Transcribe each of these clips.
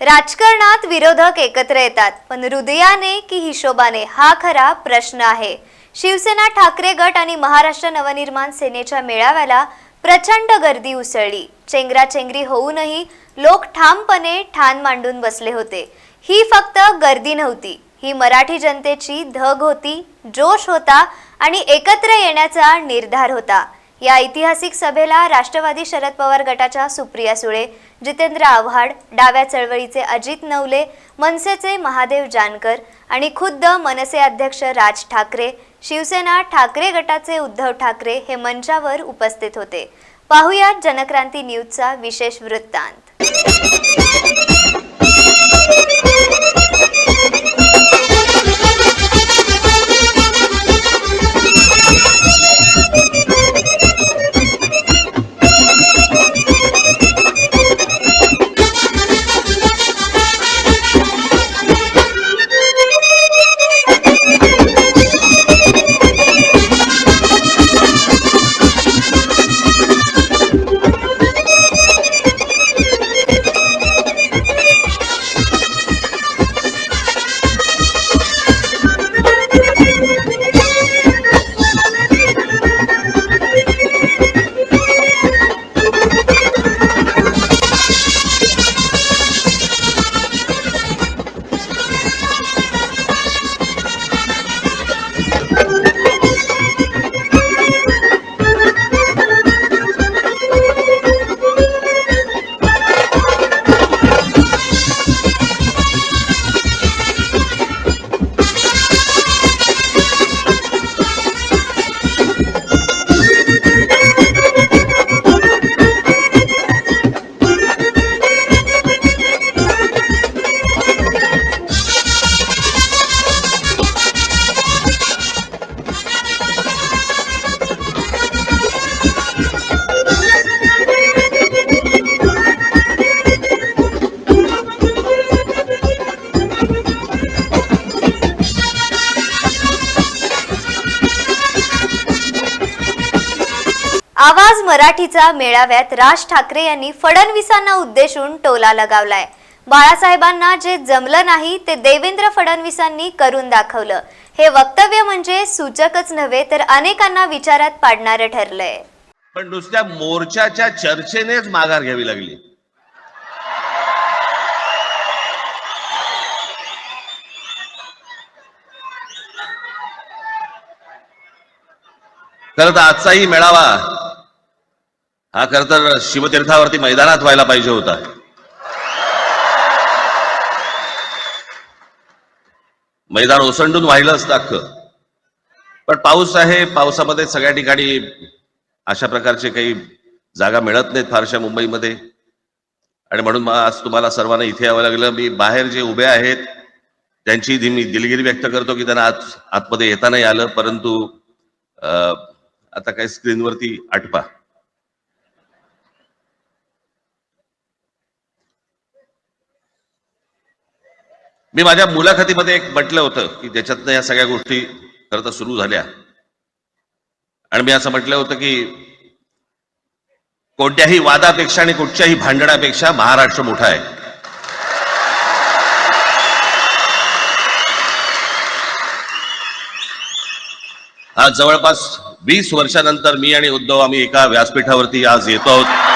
राजकारणात विरोधक एकत्र येतात पण हृदयाने की हिशोबाने हा खरा प्रश्न आहे. शिवसेना ठाकरे गट आणि महाराष्ट्र नवनिर्माण सेनेच्या मेळाव्याला प्रचंड गर्दी उसळली. चेंगराचेंगरी होऊनही लोक ठामपणे ठाण मांडून बसले होते. ही फक्त गर्दी नव्हती ही मराठी जनतेची धग होती जोश होता आणि एकत्र येण्याचा निर्धार होता. या ऐतिहासिक सभेला राष्ट्रवादी शरद पवार गटाच्या सुप्रिया सुळे जितेंद्र आव्हाड डाव्या चळवळीचे अजित नवले मनसेचे महादेव जानकर आणि खुद्द मनसे अध्यक्ष राज ठाकरे शिवसेना ठाकरे गटाचे उद्धव ठाकरे हे मंचावर उपस्थित होते. पाहुयात जनक्रांती न्यूजचा विशेष वृत्तांत. आवाज मराठीचा मेळाव्यात राज ठाकरे यांनी फडणवीसांना उद्देशून टोला लगावलाय. बाळासाहेबांना जे जमलं नाही ते देवेंद्र फडणवीसांनी करून दाखवलं. हे वक्तव्य म्हणजे सूचकच नव्हे तर अनेकांना विचारात पाडणारं ठरलंय. पण नुसत्या मोर्चाच्या चर्चेनेच माघार घ्यावी लागली. खरं तर आजचाही मेळावा हा खर तर शिवतीर्थावरती मैदानात व्हायला पाहिजे होता. मैदान ओसंडून व्हायला असतं अख्खं. पण पाऊस आहे पावसामध्ये सगळ्या ठिकाणी अशा प्रकारचे काही जागा मिळत नाहीत फारशा मुंबईमध्ये. आणि म्हणून मग आज तुम्हाला सर्वांना इथे यावं लागलं. मी बाहेर जे उभे आहेत त्यांची मी दिलगिरी व्यक्त करतो की त्यांना आत आतमध्ये येता नाही आलं. परंतु आता काही स्क्रीनवरती आटपा. मी माझ्या मुलाखतीमध्ये एक म्हटलं होतं की ज्याच्यातनं या सगळ्या गोष्टी खरं तर सुरू झाल्या. आणि मी असं म्हटलं होतं की कोणत्याही वादापेक्षा आणि कुठच्याही भांडणापेक्षा महाराष्ट्र मोठा आहे. आज जवळपास वीस वर्षानंतर मी आणि उद्धव आम्ही एका व्यासपीठावरती आज येतो आहोत.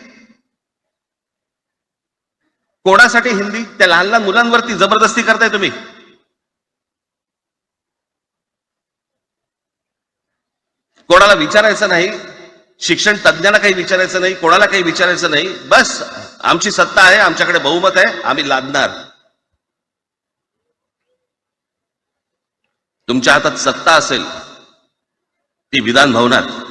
कोणासाठी हिंदी? त्या लहान लहान मुलांवरती जबरदस्ती करताय तुम्ही. कोणाला विचारायचं नाही शिक्षण तज्ज्ञांना काही विचारायचं नाही कोणाला काही विचारायचं नाही बस आमची सत्ता आहे आमच्याकडे बहुमत आहे आम्ही लादणार. तुमच्या हातात सत्ता असेल ती विधान भवनात.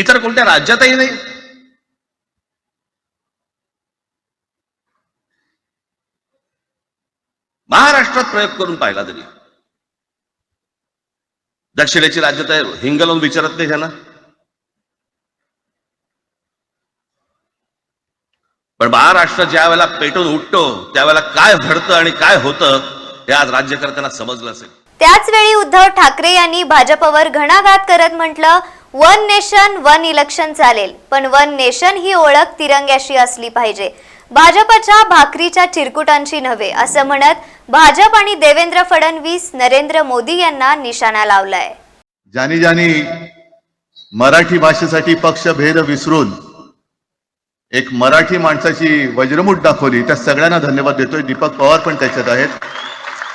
इतर कोणत्या राज्यातही नाही. महाराष्ट्रात प्रयोग करून पाहिला तरी. दक्षिणेची राज्य तर हिंग विचारत नाही त्यांना. पण महाराष्ट्र ज्या वेळेला पेटून उठतो त्यावेळेला काय घडतं आणि काय होतं हे आज राज्यकर्त्यांना समजलं असेल. त्याच वेळी उद्धव ठाकरे यांनी भाजपवर घणाघात करत म्हटलं वन नेशन वन इलेक्शन चालेल. पण वन नेशन ही ओळख तिरंग्याशी असली पाहिजे. भाजपच्या भाकरीच्या चिरकुटांची नव्हे असं म्हणत भाजप आणि देवेंद्र फडणवीस नरेंद्र मोदी यांना निशाणा लावलाय. ज्यानी ज्यानी मराठी भाषेसाठी पक्षभेद विसरून एक मराठी माणसाची वज्रमूठ दाखवली. त्या सगळ्यांना धन्यवाद देतोय. दीपक पवार पण त्याच्यात आहेत.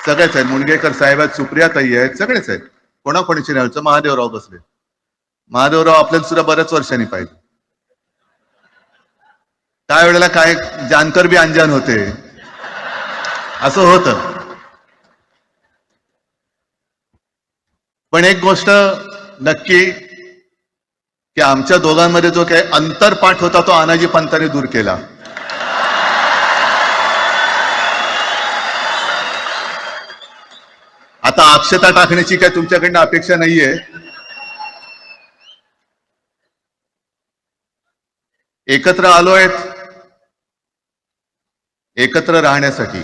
सगळेच आहेत. मुणगेकर साहेब आहेत सुप्रियाताई आहेत सगळेच आहेत. कोणाकोणीचे नाही. महादेवराव बसले महादेवराव आपल्याला सुद्धा बऱ्याच वर्षांनी पाहिजे त्यावेळेला काय जानकर बी अंजान होते. असं होतं. पण एक गोष्ट नक्की की आमच्या दोघांमध्ये जो काही अंतरपाठ होता तो अनाजी पंताने दूर केला. आता अक्षता टाकण्याची काय तुमच्याकडनं अपेक्षा नाहीये. एकत्र आलो आहेत. एकत्र राहण्यासाठी.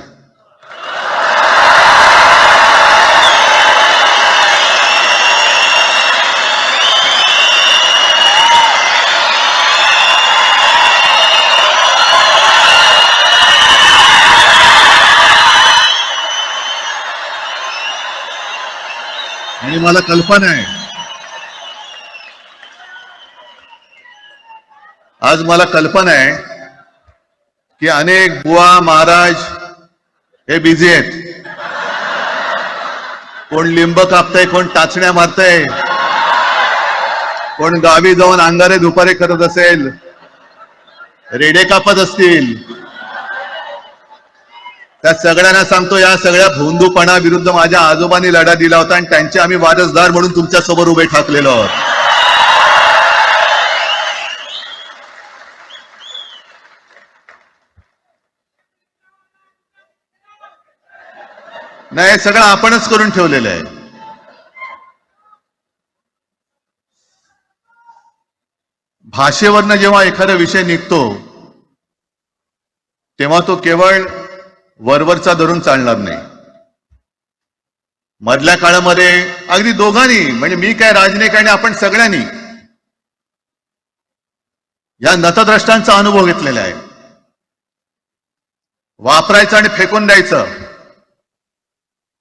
आणि मला कल्पना आहे. आज मला कल्पना आहे की अनेक बुवा महाराज हे बिझी आहेत. कोण लिंब कापताय कोण टाचण्या मारताय कोण गावी जाऊन अंगारे दुपारे करत असेल रेडे कापत असतील. त्या सगळ्यांना सांगतो या सगळ्या भोंदूपणा विरुद्ध माझ्या आजोबांनी लढा दिला होता आणि त्यांचे आम्ही वारसदार म्हणून तुमच्यासमोर उभे ठाकलेलो आहोत. नाही हे सगळं आपणच करून ठेवलेलं आहे. भाषेवरनं जेव्हा एखादा विषय निघतो तेव्हा तो केवळ वरवरचा धरून चालणार नाही. मधल्या काळामध्ये अगदी दोघांनी म्हणजे मी काय राजनिक आणि आपण सगळ्यांनी या नतद्रष्टांचा अनुभव घेतलेला आहे. वापरायचं आणि फेकून द्यायचं.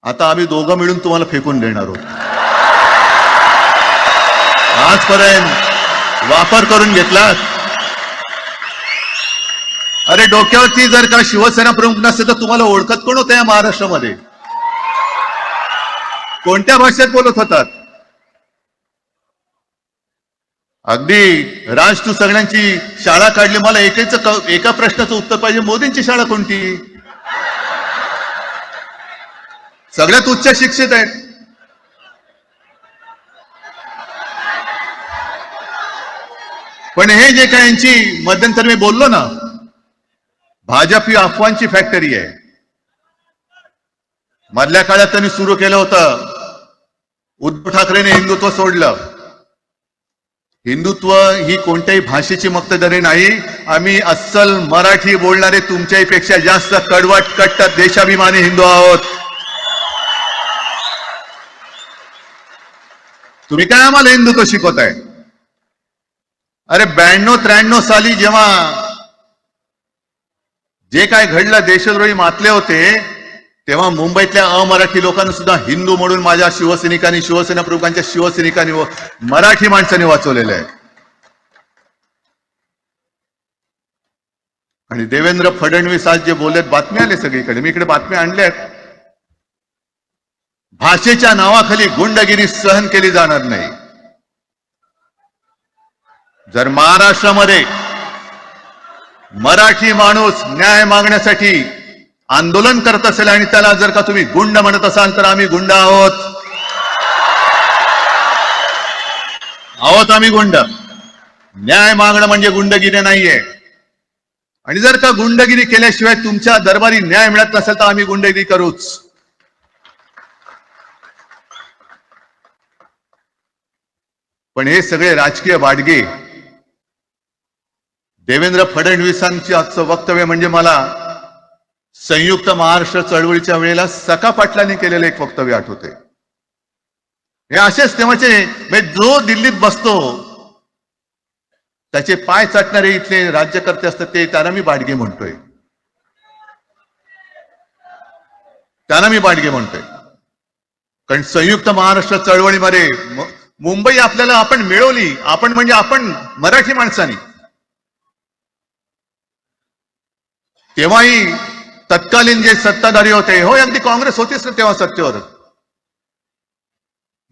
आता आम्ही दोघं मिळून तुम्हाला फेकून देणार आहोत. आजपर्यंत वापर करून घेतलात? अरे डोक्यावरती जर का शिवसेना प्रमुख नसते तर तुम्हाला ओळखत कोण होतं या महाराष्ट्रामध्ये? कोणत्या भाषेत बोलत होतात? अगदी राज तू सगळ्यांची शाळा काढली मला एकेच एका प्रश्नाचं उत्तर पाहिजे. मोदींची शाळा कोणती? सगळ्यात उच्च शिक्षित आहेत. पण हे जे काय यांची मध्यंतर मी बोललो ना भाजप ही अफवांची फॅक्टरी आहे. मधल्या काळात त्यांनी सुरू केलं होतं. उद्धव ठाकरेने हिंदुत्व सोडलं. हिंदुत्व ही कोणत्याही भाषेची मक्तदरी नाही. आम्ही अस्सल मराठी बोलणारे तुमच्याही पेक्षा जास्त कडवट कट्टर देशाभिमानी हिंदू आहोत. तुम्ही काय आम्हाला हिंदुत्व शिकवताय? अरे ब्याण्णव त्र्याण्णव साली जेव्हा जे काय घडलं देशद्रोही मातले होते तेव्हा मुंबईतल्या अमराठी लोकांना सुद्धा हिंदू म्हणून माझ्या शिवसैनिकांनी शिवसेना प्रमुखांच्या शिवसैनिकांनी मराठी माणसांनी वाचवलेले आहे. आणि देवेंद्र फडणवीस आज जे बोलत बातम्या आले सगळीकडे. मी इकडे बातम्या आणल्यात. भाषेच्या नावाखाली गुंडगिरी सहन केली जाणार नाही. जर महाराष्ट्रामध्ये मराठी माणूस न्याय मागण्यासाठी आंदोलन करत असेल आणि त्याला जर का तुम्ही गुंड म्हणत असाल तर आम्ही गुंड आहोत. आहोत आम्ही गुंड. न्याय मागणं म्हणजे गुंडगिरी नाहीये. आणि जर का गुंडगिरी केल्याशिवाय तुमच्या दरबारी न्याय मिळत नसेल तर आम्ही गुंडगिरी करूच. पण हे सगळे राजकीय वाडगे. देवेंद्र फडणवीसांची आजचं वक्तव्य म्हणजे मला संयुक्त महाराष्ट्र चळवळीच्या वेळेला सका पाटलांनी केलेलं एक वक्तव्य आठवते हे असेच तेव्हाचे म्हणजे जो दिल्लीत बसतो त्याचे पाय चाटणारे इथले राज्यकर्ते असतात ते त्यांना मी बाडगे म्हणतोय. त्यांना मी बाडगे म्हणतोय. कारण संयुक्त महाराष्ट्र चळवळीमध्ये मुंबई आपल्याला आपण मिळवली आपण म्हणजे आपण मराठी माणसाने. तेव्हाही तत्कालीन जे सत्ताधारी होते हो अगदी काँग्रेस होतीच ना तेव्हा सत्तेवर.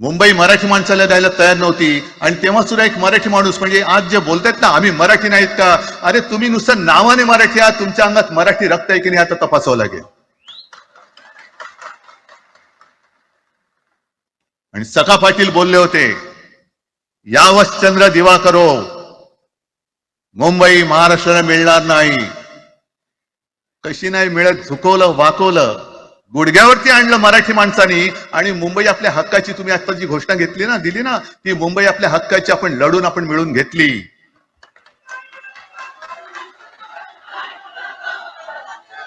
मुंबई मराठी माणसाला द्यायला तयार नव्हती आणि तेव्हा सुद्धा एक मराठी माणूस म्हणजे आज जे बोलतायत ना आम्ही मराठी नाहीत का? अरे तुम्ही नुसतं नावाने मराठी आहात तुमच्या अंगात मराठी रक्त आहे की नाही आता तपासावं लागेल. आणि सखा पाटील बोलले होते यावश चंद्र दिवा करो. मुंबई महाराष्ट्राला मिळणार नाही. कशी नाही मिळत झुकवलं वाकवलं गुडघ्यावरती आणलं मराठी माणसानी आणि मुंबई आपल्या हक्काची तुम्ही आता जी घोषणा घेतली ना दिली ना ती मुंबई आपल्या हक्काची आपण लढून आपण मिळून घेतली.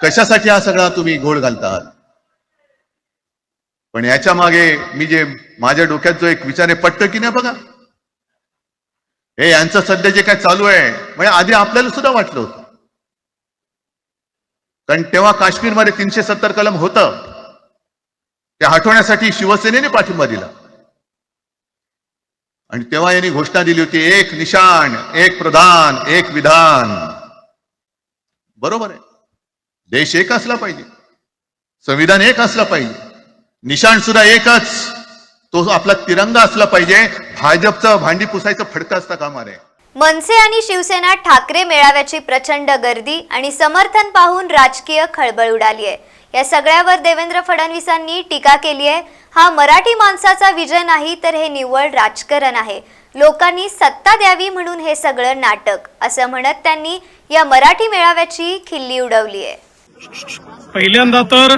कशासाठी हा सगळा तुम्ही घोळ घालतात? पण याच्या मागे मी जे माझ्या डोक्यात जो एक विचार आहे पटतं की नाही बघा? हे यांचं सध्या जे काय चालू आहे म्हणजे आधी आपल्याला सुद्धा वाटलं होतं. कारण तेव्हा काश्मीरमध्ये तीनशे सत्तर कलम होतं. ते हटवण्यासाठी शिवसेनेने पाठिंबा दिला. आणि तेव्हा यांनी घोषणा दिली होती एक निशाण एक प्रधान एक विधान. बरोबर आहे. देश एक असला पाहिजे. संविधान एक असला पाहिजे. निशाण सुद्धा एकच. तो आपला तिरंगा असला पाहिजे. भाजपचं भांडी पुसायचं फडकं असता कामा नये मनसे आणि शिवसेना ठाकरे मेळाव्याची प्रचंड गर्दी आणि समर्थन पाहून राजकीय खळबळ उडाली आहे. या सगळ्यावर देवेंद्र फडणवीसांनी टीका केली आहे. हा मराठी माणसाचा विजय नाही तर हे निव्वळ राजकारण आहे. लोकांनी सत्ता द्यावी म्हणून हे सगळं नाटक असं म्हणत त्यांनी या मराठी मेळाव्याची खिल्ली उडवली आहे. पहिल्यांदा तर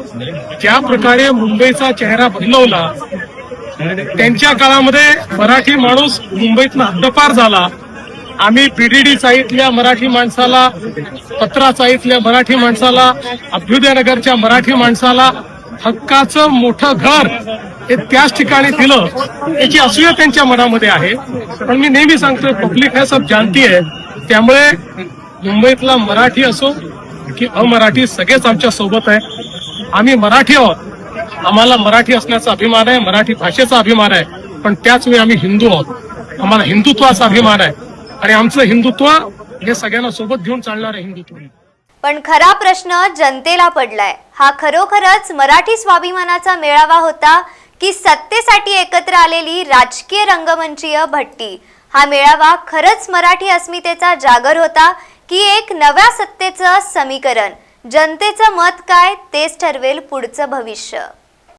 ज्या प्रकारे मुंबईचा चेहरा बदलवला त्यांच्या काळामध्ये मराठी माणूस मुंबईतनं हद्दपार झाला. आम्ही पीडीडी चाळीतल्या मराठी माणसाला पत्रा चाळीतल्या मराठी माणसाला अभ्युदयनगरच्या मराठी माणसाला हक्काचं मोठं घर हे त्याच ठिकाणी दिलं याची असूया त्यांच्या मनामध्ये आहे. पण मी नेहमी सांगतोय पब्लिक हे सब जानती आहे त्यामुळे मुंबईतला मराठी असो की अमराठी सगळेच आमच्यासोबत आहे. आम्ही मराठी आहोत. आम्हाला मराठी असण्याचा अभिमान आहे मराठी भाषेचा अभिमान आहे पण त्याच वेळी आम्ही हिंदू आहोत. आम्हाला हिंदुत्वाचा अभिमान आहे. आणि आमचं हिंदुत्व हे सगळ्यांना सोबत घेऊन चालणार आहे हिंदुत्व. पण खरा प्रश्न जनतेला पडलाय. हा खरोखरच मराठी स्वाभिमानाचा मेळावा होता की सत्तेसाठी एकत्र आलेली राजकीय रंगमंचीय भट्टी? हा मेळावा खरंच मराठी अस्मितेचा जागर होता की एक नव्या सत्तेचं समीकरण? जनतेचं मत काय तेच ठरवेल पुढचं भविष्य.